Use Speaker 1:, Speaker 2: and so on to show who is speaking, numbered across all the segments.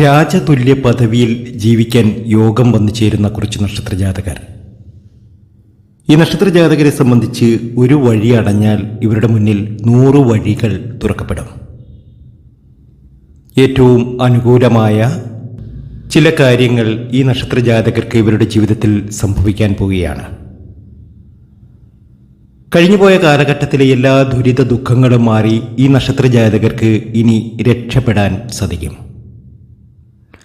Speaker 1: രാജതുല്യ പദവിയിൽ ജീവിക്കാൻ യോഗം വന്നു ചേരുന്ന കുറച്ച് നക്ഷത്ര ജാതകർ ഈ നക്ഷത്ര ജാതകരെ സംബന്ധിച്ച് ഒരു വഴി അടഞ്ഞാൽ ഇവരുടെ മുന്നിൽ നൂറ് വഴികൾ തുറക്കപ്പെടും. ഏറ്റവും അനുകൂലമായ ചില കാര്യങ്ങൾ ഈ നക്ഷത്ര ജാതകർക്ക് ഇവരുടെ ജീവിതത്തിൽ സംഭവിക്കാൻ പോവുകയാണ്. കഴിഞ്ഞുപോയ കാലഘട്ടത്തിലെ എല്ലാ ദുരിത ദുഃഖങ്ങളും മാറി ഈ നക്ഷത്ര ജാതകർക്ക് ഇനി രക്ഷപ്പെടാൻ സാധിക്കും.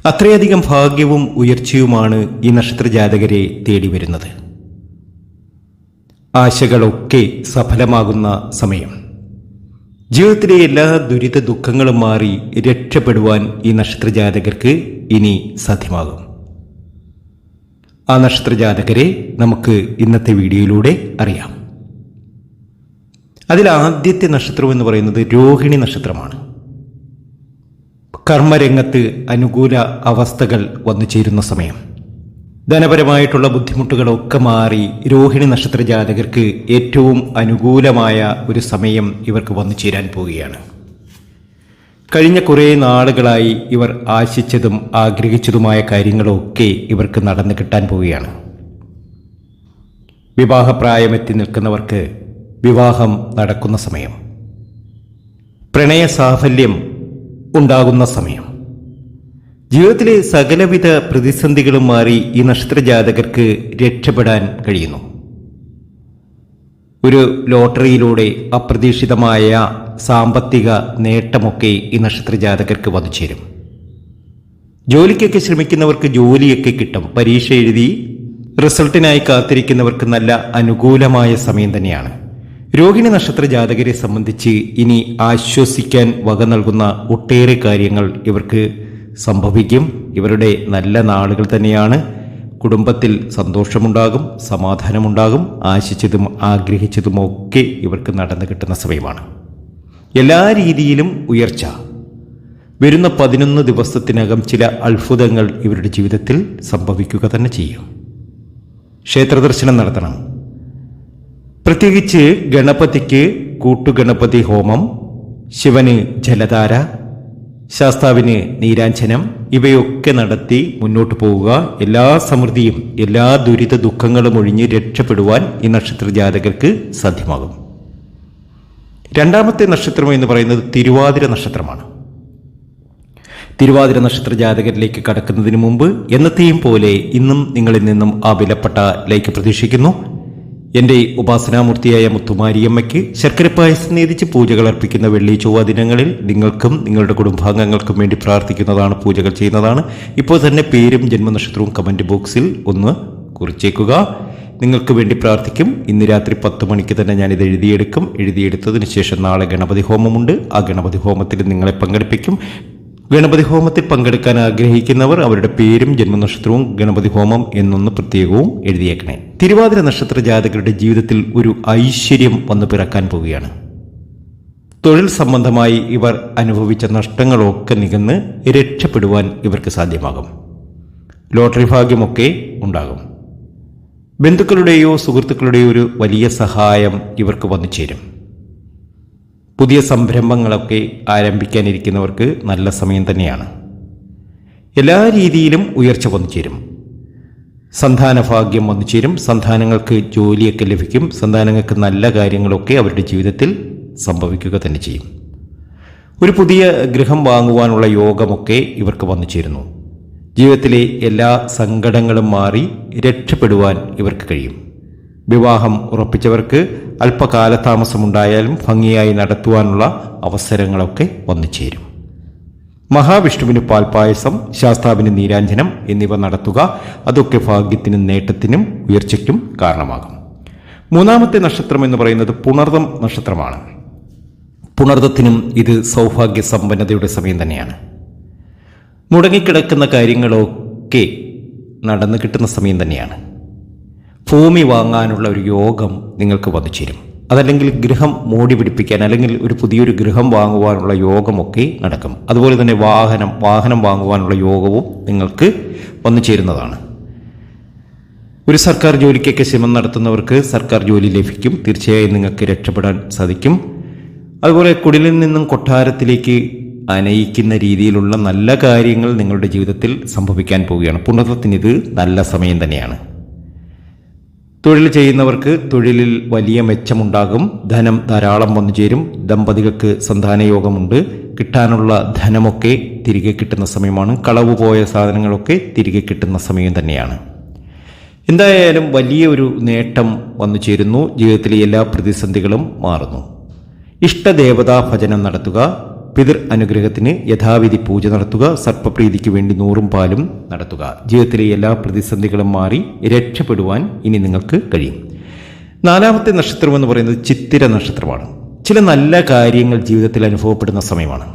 Speaker 1: അത്രയധികം ഭാഗ്യവും ഉയർച്ചയുമാണ് ഈ നക്ഷത്ര ജാതകരെ തേടി വരുന്നത്. ആശകളൊക്കെ സഫലമാകുന്ന സമയം. ജീവിതത്തിലെ എല്ലാ ദുരിത ദുഃഖങ്ങളും മാറി രക്ഷപ്പെടുവാൻ ഈ നക്ഷത്ര ജാതകർക്ക് ഇനി സാധ്യമാകും. ആ നക്ഷത്ര ജാതകരെ നമുക്ക് ഇന്നത്തെ വീഡിയോയിലൂടെ അറിയാം. അതിൽ ആദ്യത്തെ നക്ഷത്രം എന്ന് പറയുന്നത് രോഹിണി നക്ഷത്രമാണ്. കർമ്മരംഗത്ത് അനുകൂല അവസ്ഥകൾ വന്നു ചേരുന്ന സമയം. ധനപരമായിട്ടുള്ള ബുദ്ധിമുട്ടുകളൊക്കെ മാറി രോഹിണി നക്ഷത്ര ജാതകർക്ക് ഏറ്റവും അനുകൂലമായ ഒരു സമയം ഇവർക്ക് വന്നു ചേരാൻ പോവുകയാണ്. കഴിഞ്ഞ കുറേ നാളുകളായി ഇവർ ആശിച്ചതും ആഗ്രഹിച്ചതുമായ കാര്യങ്ങളൊക്കെ ഇവർക്ക് നടന്നു കിട്ടാൻ പോവുകയാണ്. വിവാഹപ്രായമെത്തി നിൽക്കുന്നവർക്ക് വിവാഹം നടക്കുന്ന സമയം. പ്രണയ സാഫല്യം ഉണ്ടാകുന്ന സമയം. ജീവിതത്തിലെ സകലവിധ പ്രതിസന്ധികളും മാറി ഈ നക്ഷത്രജാതകർക്ക് രക്ഷപ്പെടാൻ കഴിയുന്നു. ഒരു ലോട്ടറിയിലൂടെ അപ്രതീക്ഷിതമായ സാമ്പത്തിക നേട്ടമൊക്കെ ഈ നക്ഷത്രജാതകർക്ക് വന്നു ചേരും ജോലിക്കൊക്കെ ശ്രമിക്കുന്നവർക്ക് ജോലിയൊക്കെ കിട്ടും. പരീക്ഷ എഴുതി റിസൾട്ടിനായി കാത്തിരിക്കുന്നവർക്ക് നല്ല അനുകൂലമായ സമയം തന്നെയാണ്. രോഹിണി നക്ഷത്ര ജാതകരെ സംബന്ധിച്ച് ഇനി ആശ്വസിക്കാൻ വക നൽകുന്ന ഒട്ടേറെ കാര്യങ്ങൾ ഇവർക്ക് സംഭവിക്കും. ഇവരുടെ നല്ല നാളുകൾ തന്നെയാണ്. കുടുംബത്തിൽ സന്തോഷമുണ്ടാകും സമാധാനമുണ്ടാകും. ആശിച്ചതും ആഗ്രഹിച്ചതുമൊക്കെ ഇവർക്ക് നടന്നു കിട്ടുന്ന സമയമാണ്. എല്ലാ രീതിയിലും ഉയർച്ച. വരുന്ന പതിനൊന്ന് ദിവസത്തിനകം ചില അത്ഭുതങ്ങൾ ഇവരുടെ ജീവിതത്തിൽ സംഭവിക്കുക തന്നെ ചെയ്യും. ക്ഷേത്രദർശനം നടത്തണം. പ്രത്യേകിച്ച് ഗണപതിക്ക് കൂട്ടുഗണപതി ഹോമം ശിവന് ജലധാര ശാസ്താവിന് നീരാഞ്ജനം ഇവയൊക്കെ നടത്തി മുന്നോട്ട് പോവുക. എല്ലാ സമൃദ്ധിയും എല്ലാ ദുരിത ദുഃഖങ്ങളും ഒഴിഞ്ഞ് രക്ഷപ്പെടുവാൻ ഈ നക്ഷത്ര ജാതകർക്ക് സാധ്യമാകും. രണ്ടാമത്തെ നക്ഷത്രം എന്ന് പറയുന്നത് തിരുവാതിര നക്ഷത്രമാണ്. തിരുവാതിര നക്ഷത്ര ജാതകരിലേക്ക് കടക്കുന്നതിന് മുമ്പ് എന്നത്തെയും പോലെ ഇന്നും നിങ്ങളിൽ നിന്നും ആ വിലപ്പെട്ട ലൈക്ക് പ്രതീക്ഷിക്കുന്നു. എന്റെ ഉപാസനാമൂർത്തിയായ മുത്തുമാരിയമ്മയ്ക്ക് ശർക്കര പായസം നേതിച്ച് പൂജകൾ അർപ്പിക്കുന്ന വെള്ളി ചൊവ്വ ദിനങ്ങളിൽ നിങ്ങൾക്കും നിങ്ങളുടെ കുടുംബാംഗങ്ങൾക്കും വേണ്ടി പ്രാർത്ഥിക്കുന്നതാണ് പൂജകൾ ചെയ്യുന്നതാണ്. ഇപ്പോൾ തന്നെ പേരും ജന്മനക്ഷത്രവും കമന്റ് ബോക്സിൽ ഒന്ന് കുറിച്ചേക്കുക. നിങ്ങൾക്ക് വേണ്ടി പ്രാർത്ഥിക്കും. ഇന്ന് രാത്രി പത്ത് മണിക്ക് തന്നെ ഞാൻ ഇത് എഴുതിയെടുക്കും. എഴുതിയെടുത്തതിന് ശേഷം നാളെ ഗണപതി ഹോമമുണ്ട്. ആ ഗണപതി ഹോമത്തിൽ നിങ്ങളെ പങ്കെടുപ്പിക്കും. ഗണപതി ഹോമത്തിൽ പങ്കെടുക്കാൻ ആഗ്രഹിക്കുന്നവർ അവരുടെ പേരും ജന്മനക്ഷത്രവും ഗണപതി ഹോമം എന്നൊന്ന് പ്രത്യേകവും എഴുതിയേക്കണേ. തിരുവാതിര നക്ഷത്ര ജാതകരുടെ ജീവിതത്തിൽ ഒരു ഐശ്വര്യം വന്നു പിറക്കാൻ പോവുകയാണ്. തൊഴിൽ സംബന്ധമായി ഇവർ അനുഭവിച്ച നഷ്ടങ്ങളൊക്കെ നികന്ന് രക്ഷപ്പെടുവാൻ ഇവർക്ക് സാധ്യമാകും. ലോട്ടറി ഭാഗ്യമൊക്കെ ഉണ്ടാകും. ബന്ധുക്കളുടെയോ സുഹൃത്തുക്കളുടെയോ ഒരു വലിയ സഹായം ഇവർക്ക് വന്നു ചേരും. പുതിയ സംരംഭങ്ങളൊക്കെ ആരംഭിക്കാനിരിക്കുന്നവർക്ക് നല്ല സമയം തന്നെയാണ്. എല്ലാ രീതിയിലും ഉയർച്ച വന്നു ചേരും സന്താന ഭാഗ്യം വന്നു ചേരും സന്താനങ്ങൾക്ക് ജോലിയൊക്കെ ലഭിക്കും. സന്താനങ്ങൾക്ക് നല്ല കാര്യങ്ങളൊക്കെ അവരുടെ ജീവിതത്തിൽ സംഭവിക്കുക തന്നെ ചെയ്യും. ഒരു പുതിയ ഗൃഹം വാങ്ങുവാനുള്ള യോഗമൊക്കെ ഇവർക്ക് വന്നു ചേരുന്നു ജീവിതത്തിലെ എല്ലാ സങ്കടങ്ങളും മാറി രക്ഷപ്പെടുവാൻ ഇവർക്ക് കഴിയും. വിവാഹം ഉറപ്പിച്ചവർക്ക് അല്പകാലതാമസമുണ്ടായാലും ഭംഗിയായി നടത്തുവാനുള്ള അവസരങ്ങളൊക്കെ വന്നു ചേരും മഹാവിഷ്ണുവിന് പാൽപായസം ശാസ്താവിന് നീരാഞ്ജനം എന്നിവ നടത്തുക അതൊക്കെ ഭാഗ്യത്തിനും നേട്ടത്തിനും ഉയർച്ചയ്ക്കും കാരണമാകും. മൂന്നാമത്തെ നക്ഷത്രം എന്ന് പറയുന്നത് പുണർദം നക്ഷത്രമാണ്. പുണർദത്തിനും ഇത് സൗഭാഗ്യ സമ്പന്നതയുടെ സമയം തന്നെയാണ്. മുടങ്ങിക്കിടക്കുന്ന കാര്യങ്ങളൊക്കെ നടന്നു കിട്ടുന്ന സമയം തന്നെയാണ്. ഭൂമി വാങ്ങാനുള്ള ഒരു യോഗം നിങ്ങൾക്ക് വന്നു ചേരും അതല്ലെങ്കിൽ ഗൃഹം മോടി പിടിപ്പിക്കാൻ അല്ലെങ്കിൽ ഒരു പുതിയൊരു ഗൃഹം വാങ്ങുവാനുള്ള യോഗമൊക്കെ നടക്കും. അതുപോലെ തന്നെ വാഹനം വാഹനം വാങ്ങുവാനുള്ള യോഗവും നിങ്ങൾക്ക് വന്നു ചേരുന്നതാണ് ഒരു സർക്കാർ ജോലിക്കൊക്കെ ശ്രമം നടത്തുന്നവർക്ക് സർക്കാർ ജോലി ലഭിക്കും. തീർച്ചയായും നിങ്ങൾക്ക് രക്ഷപ്പെടാൻ സാധിക്കും. അതുപോലെ കുടിലിൽ നിന്നും കൊട്ടാരത്തിലേക്ക് അനയിക്കുന്ന രീതിയിലുള്ള നല്ല കാര്യങ്ങൾ നിങ്ങളുടെ ജീവിതത്തിൽ സംഭവിക്കാൻ പോവുകയാണ്. പുണർത്തിനിത് നല്ല സമയം തന്നെയാണ്. തൊഴിൽ ചെയ്യുന്നവർക്ക് തൊഴിലിൽ വലിയ മെച്ചമുണ്ടാകും. ധനം ധാരാളം വന്നു ചേരും. ദമ്പതികൾക്ക് സന്താനയോഗമുണ്ട്. കിട്ടാനുള്ള ധനമൊക്കെ തിരികെ കിട്ടുന്ന സമയമാണ്. കളവ് പോയ സാധനങ്ങളൊക്കെ തിരികെ കിട്ടുന്ന സമയം തന്നെയാണ്. എന്തായാലും വലിയൊരു നേട്ടം വന്നു ചേരുന്നു. ജീവിതത്തിലെ എല്ലാ പ്രതിസന്ധികളും മാറുന്നു. ഇഷ്ടദേവതാ ഭജനം നടത്തുക. പിതൃ അനുഗ്രഹത്തിന് യഥാവിധി പൂജ നടത്തുക സർപ്പപ്രീതിക്ക് വേണ്ടി നൂറും പാലും നടത്തുക. ജീവിതത്തിലെ എല്ലാ പ്രതിസന്ധികളും മാറി രക്ഷപ്പെടുവാൻ ഇനി നിങ്ങൾക്ക് കഴിയും. നാലാമത്തെ നക്ഷത്രം എന്ന് പറയുന്നത് ചിത്തിര നക്ഷത്രമാണ്. ചില നല്ല കാര്യങ്ങൾ ജീവിതത്തിൽ അനുഭവപ്പെടുന്ന സമയമാണ്.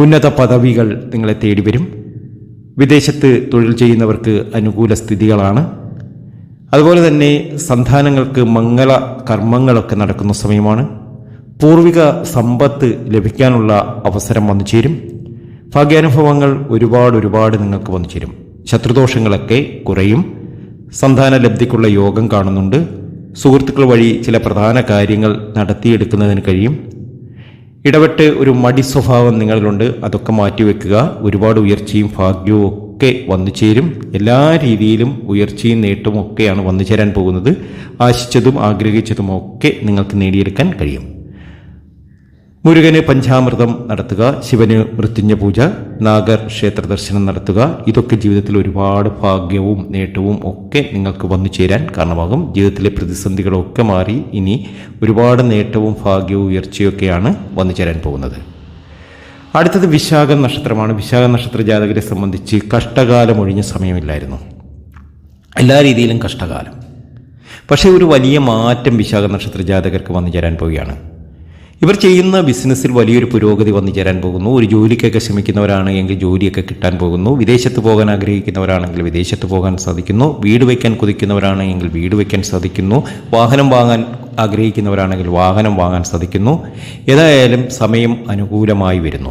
Speaker 1: ഉന്നത പദവികൾ നിങ്ങളെ തേടി വരും. വിദേശത്ത് തൊഴിൽ ചെയ്യുന്നവർക്ക് അനുകൂല സ്ഥിതികളാണ്. അതുപോലെ തന്നെ സന്താനങ്ങൾക്ക് മംഗള കർമ്മങ്ങളൊക്കെ നടക്കുന്ന സമയമാണ്. പൂർവിക സമ്പത്ത് ലഭിക്കാനുള്ള അവസരം വന്നു ചേരും. ഭാഗ്യാനുഭവങ്ങൾ ഒരുപാട് ഒരുപാട് നിങ്ങൾക്ക് വന്നു ചേരും. ശത്രുദോഷങ്ങളൊക്കെ കുറയും. സന്താന ലബ്ധിക്കുള്ള യോഗം കാണുന്നുണ്ട്. സുഹൃത്തുക്കൾ വഴി ചില പ്രധാന കാര്യങ്ങൾ നടത്തിയെടുക്കുന്നതിന് കഴിയും. ഇടപെട്ട് ഒരു മടി സ്വഭാവം നിങ്ങളിലുണ്ട്. അതൊക്കെ മാറ്റിവെക്കുക. ഒരുപാട് ഉയർച്ചയും ഭാഗ്യവും ഒക്കെ വന്നു ചേരും. എല്ലാ രീതിയിലും ഉയർച്ചയും നേട്ടവും ഒക്കെയാണ് വന്നു ചേരാൻ പോകുന്നത്. ആശിച്ചതും ആഗ്രഹിച്ചതും ഒക്കെ നിങ്ങൾക്ക് നേടിയെടുക്കാൻ കഴിയും. മുരുകന് പഞ്ചാമൃതം നടത്തുക ശിവന് മൃത്യുഞ്ജ പൂജ നാഗർ ക്ഷേത്ര ദർശനം നടത്തുക. ഇതൊക്കെ ജീവിതത്തിൽ ഒരുപാട് ഭാഗ്യവും നേട്ടവും ഒക്കെ നിങ്ങൾക്ക് വന്നു ചേരാൻ കാരണമാകും. ജീവിതത്തിലെ പ്രതിസന്ധികളൊക്കെ മാറി ഇനി ഒരുപാട് നേട്ടവും ഭാഗ്യവും ഉയർച്ചയൊക്കെയാണ് വന്നു ചേരാൻ പോകുന്നത്. അടുത്തത് വിശാഖ നക്ഷത്രമാണ്. വിശാഖ നക്ഷത്ര ജാതകരെ സംബന്ധിച്ച് കഷ്ടകാലം ഒഴിഞ്ഞ സമയമില്ലായിരുന്നു. എല്ലാ രീതിയിലും കഷ്ടകാലം. പക്ഷേ ഒരു വലിയ മാറ്റം വിശാഖ നക്ഷത്ര ജാതകർക്ക് വന്നു ചേരാൻ പോവുകയാണ്. ഇവർ ചെയ്യുന്ന ബിസിനസ്സിൽ വലിയൊരു പുരോഗതി വന്നു ചേരാൻ പോകുന്നു. ഒരു ജോലിക്കൊക്കെ ശ്രമിക്കുന്നവരാണ് എങ്കിൽ ജോലിയൊക്കെ കിട്ടാൻ പോകുന്നു. വിദേശത്ത് പോകാൻ ആഗ്രഹിക്കുന്നവരാണെങ്കിൽ വിദേശത്ത് പോകാൻ സാധിക്കുന്നു. വീട് വയ്ക്കാൻ കൊതിക്കുന്നവരാണ് എങ്കിൽ വീട് വയ്ക്കാൻ സാധിക്കുന്നു. വാഹനം വാങ്ങാൻ ആഗ്രഹിക്കുന്നവരാണെങ്കിൽ വാഹനം വാങ്ങാൻ സാധിക്കുന്നു. ഏതായാലും സമയം അനുകൂലമായി വരുന്നു.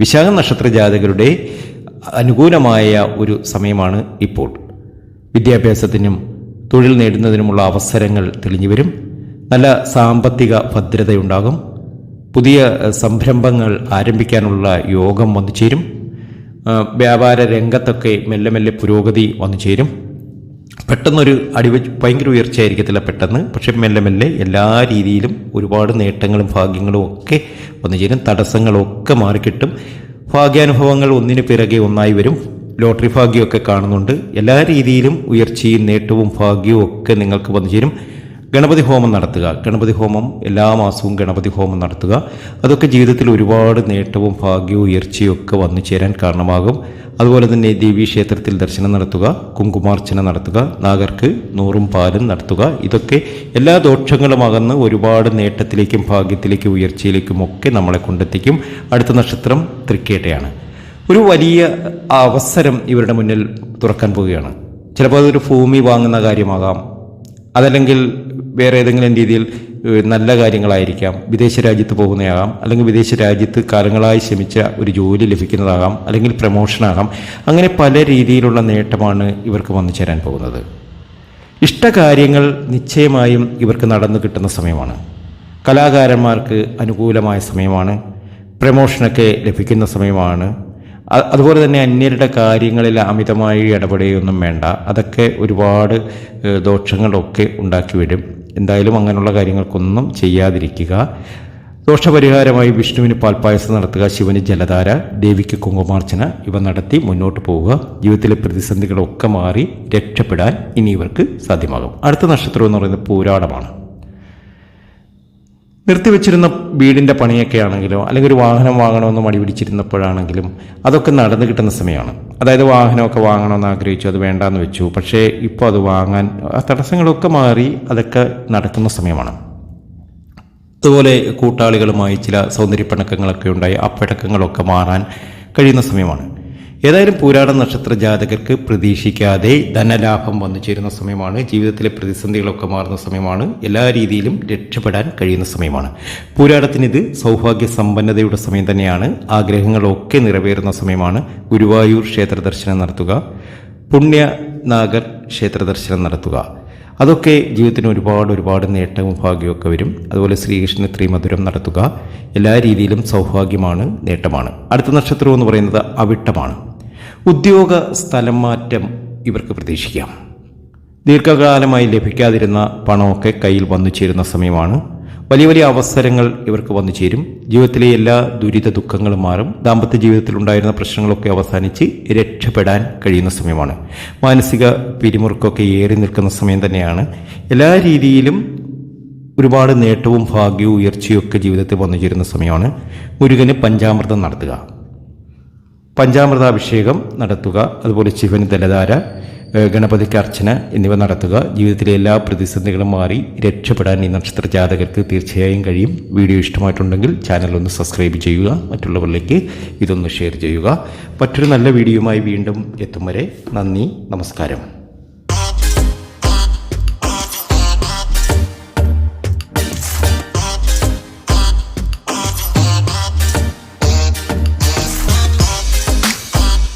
Speaker 1: വിശാഖ നക്ഷത്ര ജാതകരുടെ അനുകൂലമായ ഒരു സമയമാണ് ഇപ്പോൾ. വിദ്യാഭ്യാസത്തിനും തൊഴിൽ നേടുന്നതിനുമുള്ള അവസരങ്ങൾ തെളിഞ്ഞു വരും. നല്ല സാമ്പത്തിക ഭദ്രതയുണ്ടാകും. പുതിയ സംരംഭങ്ങൾ ആരംഭിക്കാനുള്ള യോഗം വന്നു ചേരും. വ്യാപാര രംഗത്തൊക്കെ മെല്ലെ മെല്ലെ പുരോഗതി വന്നു ചേരും. പെട്ടെന്നൊരു അടിവ ഭയങ്കര ഉയർച്ചയായിരിക്കത്തില്ല പെട്ടെന്ന് പക്ഷെ മെല്ലെ മെല്ലെ എല്ലാ രീതിയിലും ഒരുപാട് നേട്ടങ്ങളും ഭാഗ്യങ്ങളും ഒക്കെ വന്നു ചേരും. തടസ്സങ്ങളൊക്കെ മാറിക്കിട്ടും. ഭാഗ്യാനുഭവങ്ങൾ ഒന്നിനു പിറകെ ഒന്നായി വരും. ലോട്ടറി ഭാഗ്യമൊക്കെ കാണുന്നുണ്ട്. എല്ലാ രീതിയിലും ഉയർച്ചയും നേട്ടവും ഭാഗ്യവും ഒക്കെ നിങ്ങൾക്ക് വന്നു ചേരും. ഗണപതി ഹോമം നടത്തുക. ഗണപതി ഹോമം എല്ലാ മാസവും ഗണപതി ഹോമം നടത്തുക. അതൊക്കെ ജീവിതത്തിൽ ഒരുപാട് നേട്ടവും ഭാഗ്യവും ഉയർച്ചയും ഒക്കെ വന്നു ചേരാൻ കാരണമാകും. അതുപോലെ തന്നെ ദേവീ ക്ഷേത്രത്തിൽ ദർശനം നടത്തുക കുങ്കുമാർച്ചന നടത്തുക നാഗർക്ക് നൂറും പാലും നടത്തുക. ഇതൊക്കെ എല്ലാ ദോഷങ്ങളും അകന്ന് ഒരുപാട് നേട്ടത്തിലേക്കും ഭാഗ്യത്തിലേക്കും ഉയർച്ചയിലേക്കും ഒക്കെ നമ്മളെ കൊണ്ടെത്തിക്കും. അടുത്ത നക്ഷത്രം തൃക്കേട്ടയാണ്. ഒരു വലിയ അവസരം ഇവരുടെ മുന്നിൽ തുറക്കാൻ പോവുകയാണ്. ചിലപ്പോൾ അതൊരു ഭൂമി വാങ്ങുന്ന കാര്യമാകാം. അതല്ലെങ്കിൽ വേറെ ഏതെങ്കിലും രീതിയിൽ നല്ല കാര്യങ്ങളായിരിക്കാം. വിദേശ രാജ്യത്ത് പോകുന്നതാകാം അല്ലെങ്കിൽ വിദേശ രാജ്യത്ത് കാലങ്ങളായി ശ്രമിച്ച ഒരു ജോലി ലഭിക്കുന്നതാകാം. അല്ലെങ്കിൽ പ്രമോഷനാകാം. അങ്ങനെ പല രീതിയിലുള്ള നേട്ടമാണ് ഇവർക്ക് വന്നു ചേരാൻ പോകുന്നത്. ഇഷ്ടകാര്യങ്ങൾ നിശ്ചയമായും ഇവർക്ക് നടന്നു കിട്ടുന്ന സമയമാണ്. കലാകാരന്മാർക്ക് അനുകൂലമായ സമയമാണ്. പ്രമോഷനൊക്കെ ലഭിക്കുന്ന സമയമാണ്. അതുപോലെ തന്നെ അന്യരുടെ കാര്യങ്ങളിൽ അമിതമായി ഇടപെടുകയൊന്നും വേണ്ട. അതൊക്കെ ഒരുപാട് ദോഷങ്ങളൊക്കെ ഉണ്ടാക്കി വരും. എന്തായാലും അങ്ങനെയുള്ള കാര്യങ്ങൾക്കൊന്നും ചെയ്യാതിരിക്കുക. ദോഷപരിഹാരമായി വിഷ്ണുവിന് പാൽപ്പായസം നടത്തുക ശിവന് ജലധാര ദേവിക്ക് കുങ്കുമാർച്ചന ഇവ നടത്തി മുന്നോട്ട് പോവുക. ജീവിതത്തിലെ പ്രതിസന്ധികളൊക്കെ മാറി രക്ഷപ്പെടാൻ ഇനി ഇവർക്ക് സാധ്യമാകും. അടുത്ത നക്ഷത്രം എന്ന് പറയുന്നത് പൂരാടമാണ്. നിർത്തിവെച്ചിരുന്ന വീടിന്റെ പണിയൊക്കെ ആണെങ്കിലും അല്ലെങ്കിൽ ഒരു വാഹനം വാങ്ങണമെന്ന് മടി പിടിച്ചിരുന്നപ്പോഴാണെങ്കിലും അതൊക്കെ നടന്നു കിട്ടുന്ന സമയമാണ്. അതായത് വാഹനമൊക്കെ വാങ്ങണമെന്ന് ആഗ്രഹിച്ചു അത് വേണ്ടാന്ന് വെച്ചു. പക്ഷേ ഇപ്പോൾ അത് വാങ്ങാൻ ആ തടസ്സങ്ങളൊക്കെ മാറി അതൊക്കെ നടക്കുന്ന സമയമാണ്. അതുപോലെ കൂട്ടാളികളുമായി ചില സൗന്ദര്യപ്പിണക്കങ്ങളൊക്കെ ഉണ്ടായി ആ മാറാൻ കഴിയുന്ന സമയമാണ്. ഏതായാലും പൂരാട നക്ഷത്ര ജാതകർക്ക് പ്രതീക്ഷിക്കാതെ ധനലാഭം വന്നു ചേരുന്ന സമയമാണ്. ജീവിതത്തിലെ പ്രതിസന്ധികളൊക്കെ മാറുന്ന സമയമാണ്. എല്ലാ രീതിയിലും രക്ഷപ്പെടാൻ കഴിയുന്ന സമയമാണ്. പൂരാടത്തിന് ഇത് സൗഭാഗ്യ സമ്പന്നതയുടെ സമയം തന്നെയാണ്. ആഗ്രഹങ്ങളൊക്കെ നിറവേറുന്ന സമയമാണ്. ഗുരുവായൂർ ക്ഷേത്ര ദർശനം നടത്തുക. പുണ്യ നാഗർ ക്ഷേത്ര ദർശനം നടത്തുക. അതൊക്കെ ജീവിതത്തിന് ഒരുപാട് ഒരുപാട് നേട്ടവും ഭാഗ്യമൊക്കെ വരും. അതുപോലെ ശ്രീകൃഷ്ണ ത്രിമധുരം നടത്തുക. എല്ലാ രീതിയിലും സൗഭാഗ്യമാണ് നേട്ടമാണ്. അടുത്ത നക്ഷത്രം എന്ന് പറയുന്നത് അവിട്ടമാണ്. ഉദ്യോഗ സ്ഥലം മാറ്റം ഇവർക്ക് പ്രതീക്ഷിക്കാം. ദീർഘകാലമായി ലഭിക്കാതിരുന്ന പണമൊക്കെ കയ്യിൽ വന്നു ചേരുന്ന സമയമാണ്. വലിയ വലിയ അവസരങ്ങൾ ഇവർക്ക് വന്നു ചേരും. ജീവിതത്തിലെ എല്ലാ ദുരിത ദുഃഖങ്ങളും മാറും. ദാമ്പത്യ ജീവിതത്തിൽ ഉണ്ടായിരുന്ന പ്രശ്നങ്ങളൊക്കെ അവസാനിച്ച് രക്ഷപ്പെടാൻ കഴിയുന്ന സമയമാണ്. മാനസിക പിരിമുറുക്കൊക്കെ ഏറി നിൽക്കുന്ന സമയം തന്നെയാണ്. എല്ലാ രീതിയിലും ഒരുപാട് നേട്ടവും ഭാഗ്യവും ഉയർച്ചയും ഒക്കെ ജീവിതത്തിൽ വന്നു ചേരുന്ന സമയമാണ്. മുരുകന് പഞ്ചാമൃതം നടത്തുക. പഞ്ചാമൃതാഭിഷേകം നടത്തുക അതുപോലെ ശിവന് തലധാര ഗണപതിക്ക് അർച്ചന എന്നിവ നടത്തുക. ജീവിതത്തിലെ എല്ലാ പ്രതിസന്ധികളും മാറി രക്ഷപ്പെടാൻ ഈ നക്ഷത്ര ജാതകർക്ക് തീർച്ചയായും കഴിയും. വീഡിയോ ഇഷ്ടമായിട്ടുണ്ടെങ്കിൽ ചാനൽ ഒന്ന് സബ്സ്ക്രൈബ് ചെയ്യുക മറ്റുള്ളവരിലേക്ക് ഇതൊന്ന് ഷെയർ ചെയ്യുക. മറ്റൊരു നല്ല വീഡിയോയുമായി വീണ്ടും എത്തും വരെ നന്ദി നമസ്കാരം.